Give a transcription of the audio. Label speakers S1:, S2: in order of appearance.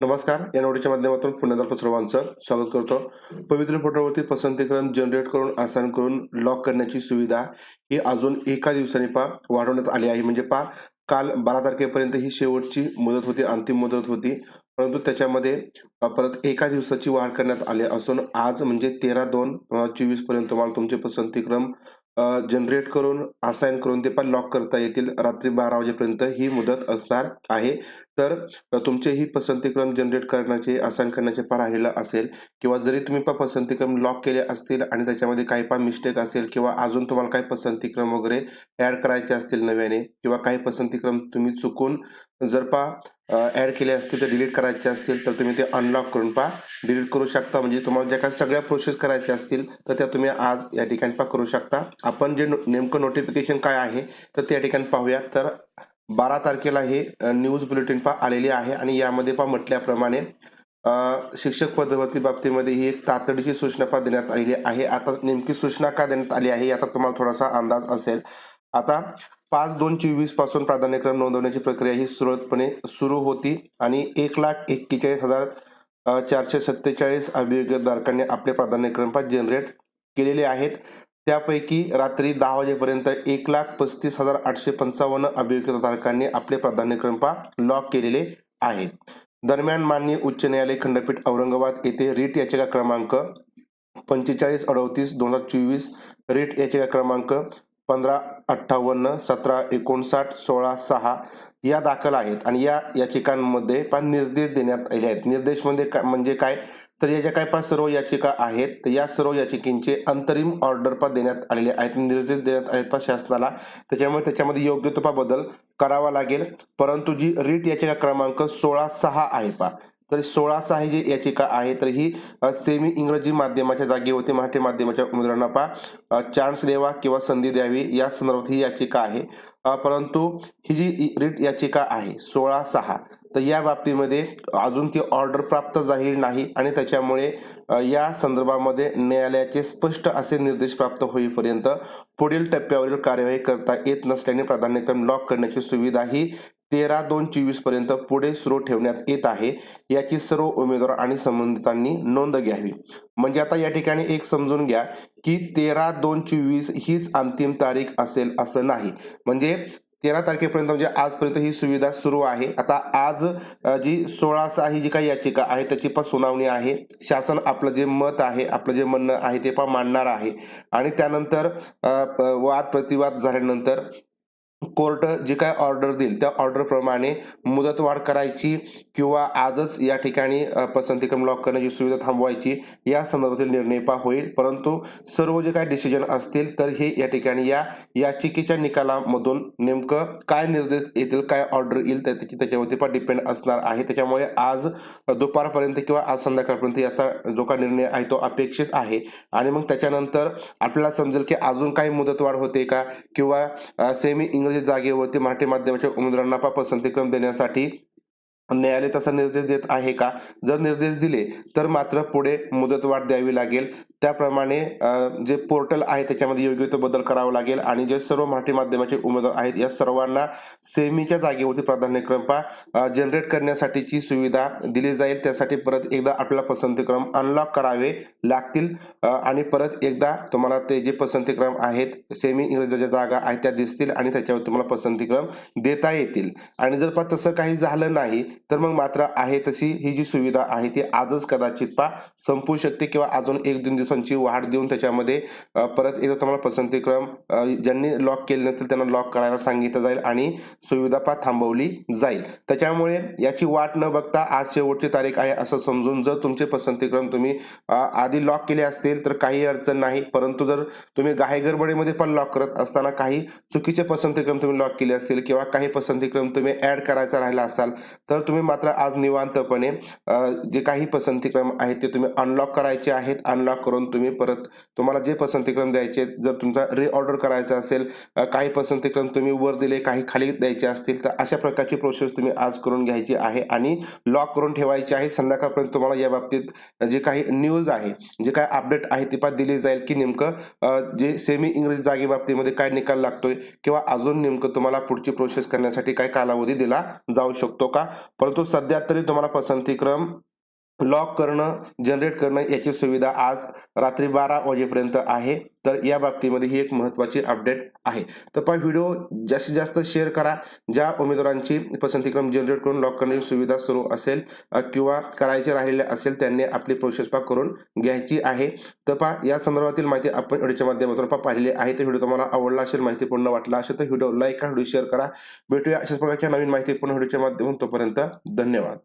S1: नमस्कार या नोटीच्या माध्यमातून पुन्हा एकदा सर्वांचं स्वागत करतो. पवित्र फोटोवरती पसंतीकरण जनरेट करून आसान करून लॉक करण्याची सुविधा ही अजून एका दिवसाने पा वाढवण्यात आली आहे. म्हणजे पा काल बारा तारखेपर्यंत ही शेवटची मुदत होती अंतिम मुदत होती. परंतु त्याच्यामध्ये परत एका दिवसाची वाढ करण्यात आली असून आज म्हणजे तेरा दोन चोवीसपर्यंत तुम्हाला तुमचे पसंतीक्रम जनरेट करून असाइन करून ते पण लॉक करता येतील. रात्री बारा वाजेपर्यंत ही मुदत असणार आहे. तर तुमचे ही पसंतीक्रम जनरेट करण्याचे असाइन करण्याचे फार राहिलं असेल किंवा जरी तुम्ही पण पसंतीक्रम लॉक केले असतील आणि त्याच्यामध्ये काही पण मिस्टेक असेल किंवा अजून तुम्हाला काही पसंतीक्रम वगैरे ॲड करायचे असतील नव्याने किंवा काही पसंतीक्रम तुम्ही चुकून जर पा ॲड केले असतील तर डिलीट करायचे असतील तर तुम्ही ते अनलॉक करून पा डिलीट करू शकता म्हणजे तुम्हाला ज्या काही सगळ्या प्रोसेस करायच्या असतील तर त्या तुम्ही आज या ठिकाणी पा करू शकता. आपण जे नो- नेमकं नोटिफिकेशन काय आहे तर त्या ठिकाणी पाहूया. तर बारा तारखेला हे न्यूज बुलेटिन पा आलेली आहे. आणि यामध्ये पा म्हटल्याप्रमाणे शिक्षक पदवती बाबतीमध्ये ही एक तातडीची सूचना पा देण्यात आलेली आहे. आता नेमकी सूचना का देण्यात आली आहे याचा तुम्हाला थोडासा अंदाज असेल. आता पाच दोन चोवीसपासून प्राधान्यक्रम नोंदवण्याची प्रक्रिया ही सुरळीतपणे सुरू होती. आणि एक लाख एक्केचाळीस हजार चारशे सत्तेचाळीस अभियोगधारकांनी आपले प्राधान्यक्रम पा जनरेट केलेले आहेत. त्यापैकी रात्री दहा वाजेपर्यंत एक लाख पस्तीस हजार आठशे पंचावन्न अभियोगधारकांनी आपले प्राधान्यक्रम लॉक केलेले आहेत. दरम्यान माननीय उच्च न्यायालय खंडपीठ औरंगाबाद येथे रीट याचिका क्रमांक पंचेचाळीस अडतीस दोन हजार चोवीस रीट याचिका क्रमांक पंधरा अठ्ठावन्न सतरा एकोणसाठ सोळा सहा या दाखल आहेत आणि या याचिकांमध्ये पण निर्देश देण्यात आले आहेत. निर्देश म्हणजे काय म्हणजे काय? तर या ज्या काय पाच सर्व याचिका आहेत तर या सर्व याचिकेंचे अंतरिम ऑर्डर पण देण्यात आलेले आहेत. निर्देश देण्यात आले आहेत शासनाला. त्याच्यामुळे त्याच्यामध्ये योग्य तो पा बदल करावा लागेल. परंतु जी रीट याचिका क्रमांक सोळा सहा आहे पा तर सोळा सहा जी याचिका आहे तर ही सेमी इंग्रजी माध्यमाच्या जागी होते. मराठी माध्यमाच्या उमेदवारांना पा चान्स द्यावा किंवा संधी द्यावी या संदर्भात ही याचिका आहे. परंतु ही जी रीट याचिका आहे सोळा सहा तर या बाबतीमध्ये अजून ती ऑर्डर प्राप्त झाली नाही आणि त्याच्यामुळे या संदर्भामध्ये न्यायालयाचे स्पष्ट असे निर्देश प्राप्त होईपर्यंत पुढील टप्प्यावरील कार्यवाही करता येत नसल्याने प्राधान्यक्रम लॉक करण्याची सुविधा ही तेरा दोन चोवीसपर्यंत पुढे सुरू ठेवण्यात येत आहे. याची सर्व उमेदवार आणि संबंधितांनी नोंद घ्यावी. म्हणजे आता या ठिकाणी एक समजून घ्या की तेरा दोन चोवीस हीच अंतिम तारीख असेल असं नाही. म्हणजे तेरा तारखेपर्यंत म्हणजे आजपर्यंत ही सुविधा सुरू आहे. आता आज जी सोळा ही जी काही याचिका आहे त्याची पण सुनावणी आहे. शासन आपलं जे मत आहे आपलं जे म्हणणं आहे ते पण मांडणार आहे. आणि त्यानंतर वाद प्रतिवाद झाल्यानंतर कोर्ट जे काय ऑर्डर देईल त्या ऑर्डर प्रमाणे मुदतवाढ करायची किंवा आजच या ठिकाणी पसंती पसंतीक्रम लॉक करण्याची सुविधा थांबवायची या संदर्भातील निर्णय पा होईल. परंतु सर्व जे काय डिसिजन असतील तर हे या ठिकाणी या याचिकेच्या निकालामधून नेमकं काय निर्देश येतील काय ऑर्डर येईल त्याची त्याच्यावरती पण डिपेंड असणार आहे. त्याच्यामुळे आज दुपारपर्यंत किंवा आज संध्याकाळपर्यंत याचा जो काय निर्णय आहे तो अपेक्षित आहे. आणि मग त्याच्यानंतर आपल्याला समजेल की अजून काही मुदतवाढ होते का? किंवा सेमी इंग्रजी जागेवरती मराठी माध्यमाच्या उमेदवारांना पसंती पसंतीक्रम देण्यासाठी न्यायालय तसा निर्देश देत आहे का? जर निर्देश दिले तर मात्र पुढे मुदतवाढ द्यावी लागेल. त्याप्रमाणे जे पोर्टल आहे त्याच्यामध्ये योग्य तो बदल करावा लागेल आणि जे सर्व मराठी माध्यमाचे उमेदवार आहेत या सर्वांना सेमीच्या जागेवरती प्राधान्यक्रम पा जनरेट करण्यासाठीची सुविधा दिली जाईल. त्यासाठी परत एकदा आपल्याला पसंतीक्रम अनलॉक करावे लागतील. आणि परत एकदा तुम्हाला ते जे पसंतीक्रम आहेत सेमी इंग्रजीच्या जागा आहेत त्या दिसतील आणि त्याच्यावर तुम्हाला पसंतीक्रम देता येतील. आणि जर पा तसं काही झालं नाही तर मग मात्र आहे तशी ही जी सुविधा आहे ती आजच कदाचित पा संपू शकते किंवा अजून एक दोन दिवस दिवसांची वाढ देऊन त्याच्यामध्ये परत एकदा तुम्हाला पसंतीक्रम. ज्यांनी लॉक केले नसतील त्यांना लॉक करायला सांगितलं जाईल आणि सुविधा पा थांबवली जाईल. त्याच्यामुळे याची वाट न बघता आज शेवटची तारीख आहे असं समजून जर तुमचे पसंतीक्रम तुम्ही आधी लॉक केले असतील तर काही अडचण नाही. परंतु जर तुम्ही घाईगडबडीमध्ये पण लॉक करत असताना काही चुकीचे पसंतीक्रम तुम्ही लॉक केले असतील किंवा काही पसंतीक्रम तुम्ही ऍड करायचा राहिला असाल तर तुम्ही मात्र आज निवांतपणे जे काही पसंतीक्रम आहेत ते तुम्ही अनलॉक करायचे आहेत. अनलॉक करून करून तुम्ही परत तुम्हाला जे पसंतीक्रम द्यायचे जर तुमचा रिऑर्डर करायचा असेल काही पसंतीक्रम तुम्ही वर दिले काही खाली द्यायचे असतील तर अशा प्रकारची प्रोसेस तुम्ही आज करून घ्यायची आहे आणि लॉक करून ठेवायची आहे. संध्याकाळपर्यंत तुम्हाला या बाबतीत जे काही न्यूज आहे जे काय अपडेट आहे ती पण दिली जाईल की नेमकं जे सेमी इंग्रजी जागेबाबतीमध्ये काय निकाल लागतोय किंवा अजून नेमकं तुम्हाला पुढची प्रोसेस करण्यासाठी काय कालावधी दिला जाऊ शकतो का? परंतु सध्या तरी तुम्हाला पसंतीक्रम लॉक करणं जनरेट करणं याची सुविधा आज रात्री बारा वाजेपर्यंत आहे. तर या बाबतीमध्ये ही एक महत्त्वाची अपडेट आहे. तर पण व्हिडिओ जास्तीत जास्त शेअर करा. ज्या उमेदवारांची पसंतीक्रम जनरेट करून लॉक करण्याची सुविधा सुरू असेल किंवा करायचे राहिलेले असेल त्यांनी आपली प्रोसेस पा करून घ्यायची आहे. तर पा या संदर्भातील माहिती आपण व्हिडिओच्या माध्यमातून पा पाहिलेली आहे. तर व्हिडिओ तुम्हाला आवडला असेल माहितीपूर्ण वाटला असेल तर व्हिडिओ लाईक करा व्हिडिओ शेअर करा. भेटूया अशाच प्रकारच्या नवीन माहितीपूर्ण व्हिडिओच्या माध्यमातून. तोपर्यंत धन्यवाद.